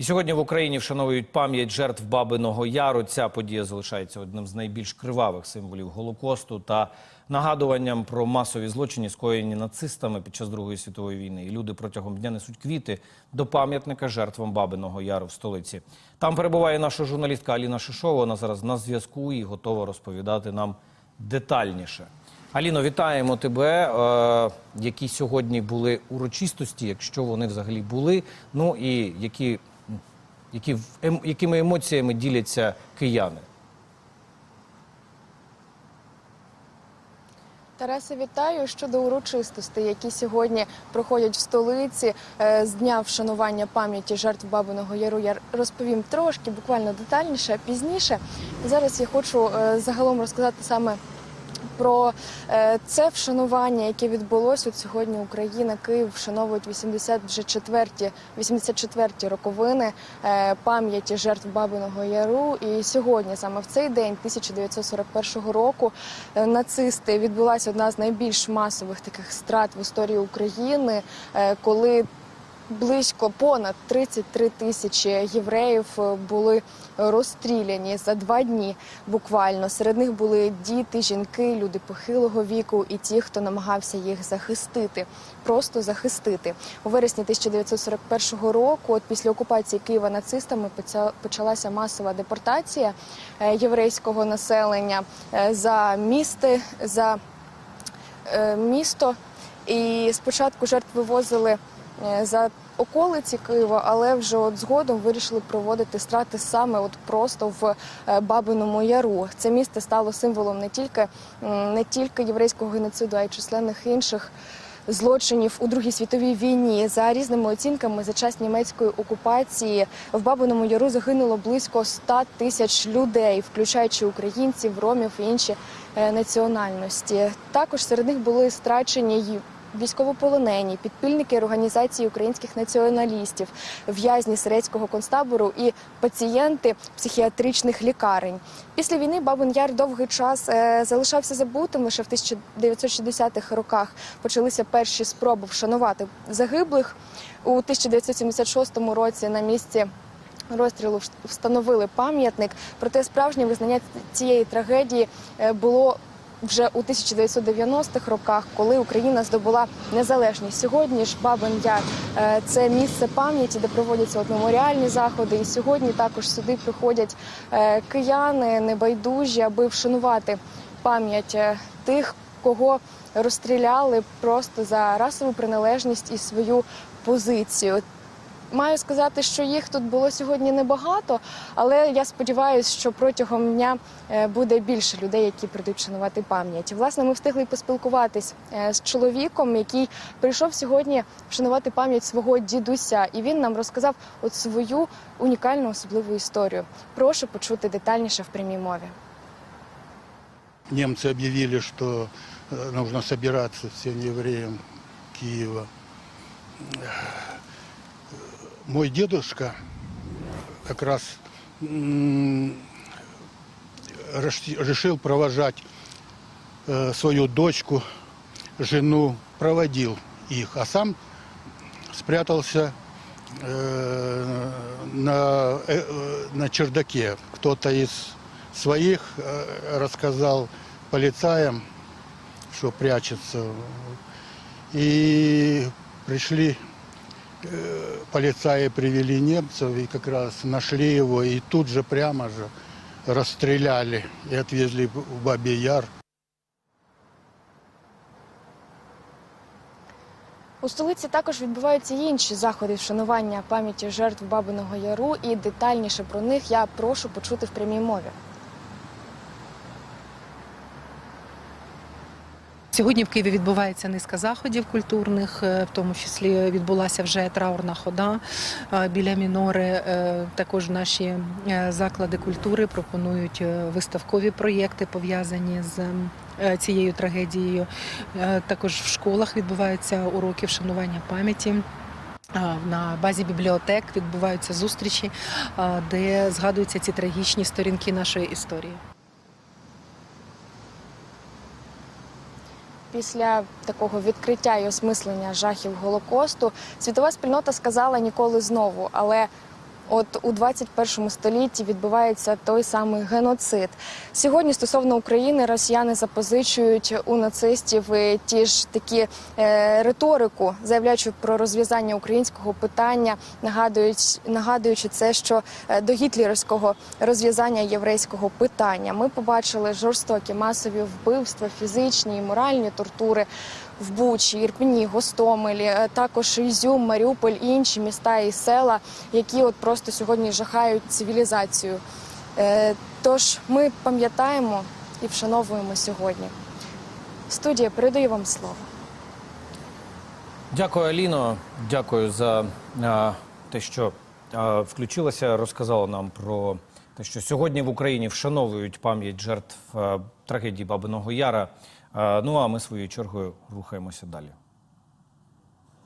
І сьогодні в Україні вшановують пам'ять жертв Бабиного Яру. Ця подія залишається одним з найбільш кривавих символів Голокосту та нагадуванням про масові злочини, скоєні нацистами під час Другої світової війни. І люди протягом дня несуть квіти до пам'ятника жертвам Бабиного Яру в столиці. Там перебуває наша журналістка Аліна Шишова. Вона зараз на зв'язку і готова розповідати нам детальніше. Аліно, вітаємо тебе. Е, які сьогодні були урочистості, якщо вони взагалі були. Ну і які, які, ем, якими емоціями діляться кияни? Тарасе, вітаю щодо урочистостей, які сьогодні проходять в столиці е, з дня вшанування пам'яті жертв Бабиного Яру. Я розповім трошки, буквально детальніше, пізніше. Зараз я хочу е, загалом розказати саме. Про е, це вшанування, яке відбулося от сьогодні. Україна, Київ вшановують 84-ті 84-ті роковини е, пам'яті жертв Бабиного Яру. І сьогодні, саме в цей день, 1941 року, е, нацисти відбулася одна з найбільш масових таких страт в історії України, коли Близько понад 33 тисячі євреїв е, були розстріляні за два дні. Буквально серед них були діти, жінки, люди похилого віку і ті, хто намагався їх захистити, просто захистити. У вересні 1941 року, от після окупації Києва нацистами, почалася масова депортація е, єврейського населення е, за місти, за місто. І спочатку жертв вивозили за околиці Києва, але вже от згодом вирішили проводити страти саме от просто в е, Бабиному Яру. Це місто стало символом не тільки, не тільки єврейського геноциду, а й численних інших. Злочинів у Другій світовій війні за різними оцінками за час німецької окупації в Бабиному Яру загинуло близько 100 тисяч людей, включаючи українців, ромів і інші е, національності. Також серед них були страчені військовополонені, підпільники організації українських націоналістів, в'язні Сирецького концтабору і пацієнти психіатричних лікарень. Після війни Бабин Яр довгий час е, залишався забутим. Лише в 1960-х роках почалися перші спроби вшанувати загиблих у 1976 році на місці. Розстрілу встановили пам'ятник, проте справжнє визнання цієї трагедії е, було вже у 1990-х роках, коли Україна здобула незалежність. Сьогодні ж Бабин Яр е, це місце пам'яті, де проводяться от меморіальні заходи. І сьогодні також сюди приходять е, кияни небайдужі, аби вшанувати пам'ять е, тих, кого розстріляли просто за расову приналежність і свою позицію. Маю сказати, що їх тут було сьогодні небагато, але я сподіваюся, що протягом дня е, буде більше людей, які прийдуть шанувати пам'ять. Власне, ми встигли поспілкуватись е, з чоловіком, який прийшов сьогодні вшанувати пам'ять свого дідуся, і він нам розказав от свою унікальну особливу історію. Прошу почути детальніше в прямій мові. Немцы объявили, что э, нужно собираться всем евреям Киева. Мой дедушка как раз решил провожать э, свою дочку, жену, проводил их, а сам спрятался э, на, э, на чердаке. Кто-то из своих рассказал полицаям, что прячется. И пришли полицаи, привели немцев и как раз нашли его. И тут же прямо же расстреляли и отвезли в Бабий Яр. У столиці також відбуваються й інші заходи вшанування пам'яті жертв Бабиного Яру, і детальніше про них я прошу почути в прямій мові. Сьогодні в Києві відбувається низка заходів культурних, е, в тому числі відбулася вже траурна хода е, біля мінори. Е, Також наші заклади культури пропонують виставкові проєкти пов'язані з цією трагедією. Також в школах відбуваються уроки вшанування пам'яті. На базі бібліотек відбуваються зустрічі, де згадуються ці трагічні сторінки нашої історії. Після такого відкриття і осмислення жахів Голокосту світова спільнота сказала ніколи знову. Але от у 21 столітті відбувається той самий геноцид. Сьогодні стосовно України росіяни запозичують у нацистів е, ті ж такі е, риторику, заявляючи про розв'язання українського питання, нагадують, нагадуючи це, що е, до гітлерівського розв'язання єврейського питання ми побачили жорстокі масові вбивства, фізичні і моральні тортури в Бучі, Ірпені, Гостомелі, е, також Ізюм, Маріуполь і інші міста і села, які от просто сьогодні жахають цивілізацію. Е, Тож ми пам'ятаємо і вшановуємо сьогодні. Студія передаю вам слово. Дякую, Аліно. Дякую за а, те, що а, включилася, розказала нам про те, що сьогодні в Україні вшановують пам'ять жертв а, трагедії Бабиного Яра. Ну а ми своєю чергою рухаємося далі.